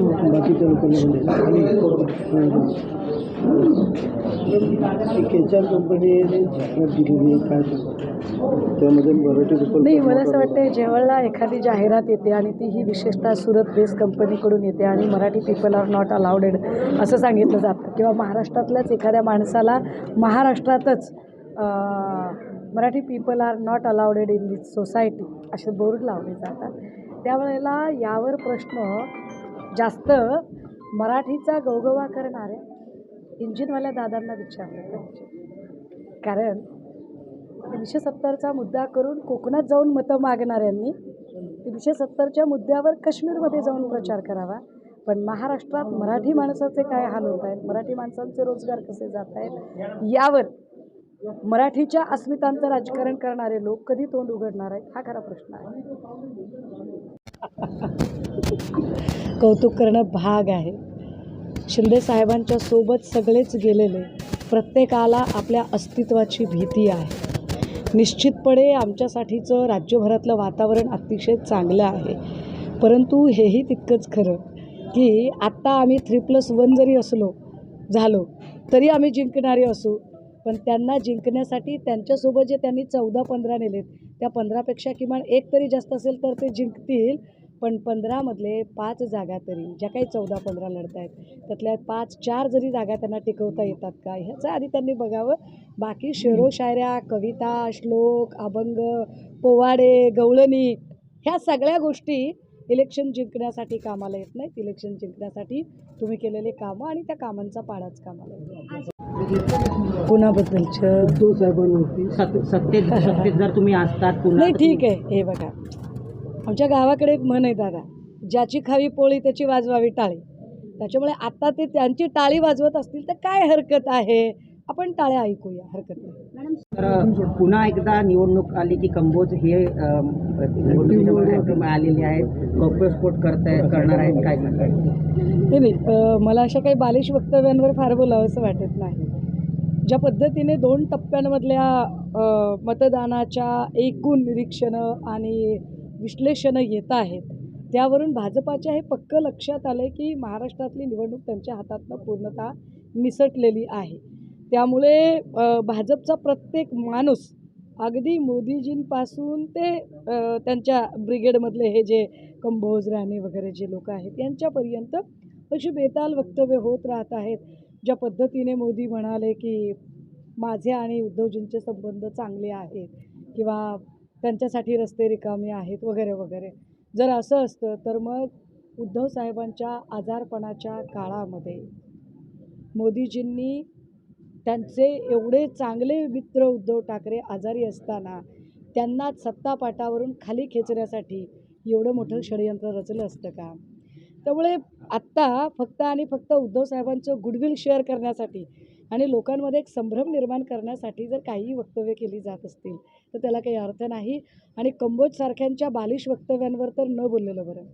बाकीच्या लोकांना आणि केचार कंपनीने जाहिरात दिलेली आहे. काय सांगा? त्यामध्ये मराठी नाही मला असं वाटतं जेव्हा एखादी जाहिरात येते आणि ती ही विशेषतः सुरत बेस कंपनीकडून येते आणि Marathi people are not allowed असं सांगितलं जातं. किंवा महाराष्ट्रातल्याच एखाद्या माणसाला महाराष्ट्रातच Marathi people are not allowed in this society असे बोर्ड लावले जातात. त्यावेळेला यावर प्रश्न जास्त मराठीचा गवगवा करणाऱ्या इंजिनवाल्या दादांना विचारलं. पाहिजे कारण तीनशे सत्तरचा मुद्दा करून कोकणात जाऊन मतं मागणाऱ्यांनी तीनशे सत्तरच्या मुद्द्यावर काश्मीरमध्ये जाऊन प्रचार करावा. पण महाराष्ट्रात मराठी माणसाचे काय हाल होत आहेत? मराठी माणसांचे रोजगार कसे जात आहेत? यावर मराठीच्या अस्मितांचं राजकारण करणारे लोक कधी तोंड उघडणार आहेत? हा खरा प्रश्न आहे. कौतुक करणं भाग आहे. शिंदे साहेबांच्या सोबत सगळेच गेलेले प्रत्येकाला आपल्या अस्तित्वाची भीती आहे. निश्चितपणे आमच्यासाठीचं राज्यभरातलं वातावरण अतिशय चांगलं आहे. परंतु हेही तितकंच खरं की आत्ता आम्ही थ्री प्लस वन जरी असलो झालो तरी आम्ही जिंकणारे असू. पण त्यांना जिंकण्यासाठी त्यांच्यासोबत जे त्यांनी चौदा पंधरा नेलेत त्या पंधरापेक्षा किमान एक तरी जास्त असेल तर ते जिंकतील. पण पंधरामधले पाच जागा तरी ज्या काही चौदा पंधरा लढत आहेत त्यातल्या पाच चार जरी जागा त्यांना टिकवता येतात का? ह्याचं आधी त्यांनी बघावं. बाकी शेरो शायऱ्या कविता श्लोक अभंग पोवाडे गवळणी ह्या सगळ्या गोष्टी इलेक्शन जिंकण्यासाठी कामाला येत नाहीत. इलेक्शन जिंकण्यासाठी तुम्ही केलेले कामं आणि त्या कामांचा पाडाच कामाला येतो. कुणाबद्दलचं? सत्तेत सत्तेत जर तुम्ही असतात पुन्हा नाही ठीक आहे. हे बघा. आमच्या गावाकडे एक म्हण आहे दादा. ज्याची खावी पोळी त्याची वाजवावी टाळी. त्याच्यामुळे आता ते त्यांची टाळी वाजवत असतील तर काय हरकत आहे? आपण टाळ्या ऐकूया हरकत नाही. तर पुन्हा एकदा निवडणूक आली की कंबोज हे आलेले आहेत. गौप्यस्फोट करताय करणार आहेत काय सांगताय नाही नाही मला अशा काही बालिश वक्तव्यांवर फार बोलावं असं वाटत नाही. ज्या पद्धतीने दोन टप्प्यांमधल्या मतदानाच्या एकूण निरीक्षणं आणि विश्लेषणं येत आहेत. त्यावरून भाजपाच्या हे पक्क लक्षात आलं आहे की महाराष्ट्रातली निवडणूक त्यांच्या हातातनं पूर्णतः निसटलेली आहे. त्यामुळे भाजपचा प्रत्येक माणूस अगदी मोदीजींपासून ते त्यांच्या ब्रिगेडमधले हे जे कंभोज राणे वगैरे जे लोक आहेत यांच्यापर्यंत अशी बेताल वक्तव्य होत राहत आहेत. ज्या पद्धतीने मोदी म्हणाले की माझे आणि उद्धवजींचे संबंध चांगले आहेत किंवा त्यांच्यासाठी रस्ते रिकामे आहेत वगैरे वगैरे. जर असं असतं तर मग उद्धव साहेबांच्या आजारपणाच्या काळामध्ये मोदीजींनी त्यांचे एवढे चांगले मित्र उद्धव ठाकरे आजारी असताना त्यांना सत्तापाटावरून खाली खेचण्यासाठी एवढं मोठं षडयंत्र रचलं असतं का? त्यामुळे आत्ता फक्त आणि फक्त उद्धव साहेबांचं गुडविल शेअर करण्यासाठी आणि लोकांमध्ये एक संभ्रम निर्माण करण्यासाठी जर काही वक्तव्य केली जात असतील तर त्याला काही अर्थ नाही. आणि कंबोजसारख्यांच्या बालिश वक्तव्यांवर तर न बोललेलं बरं.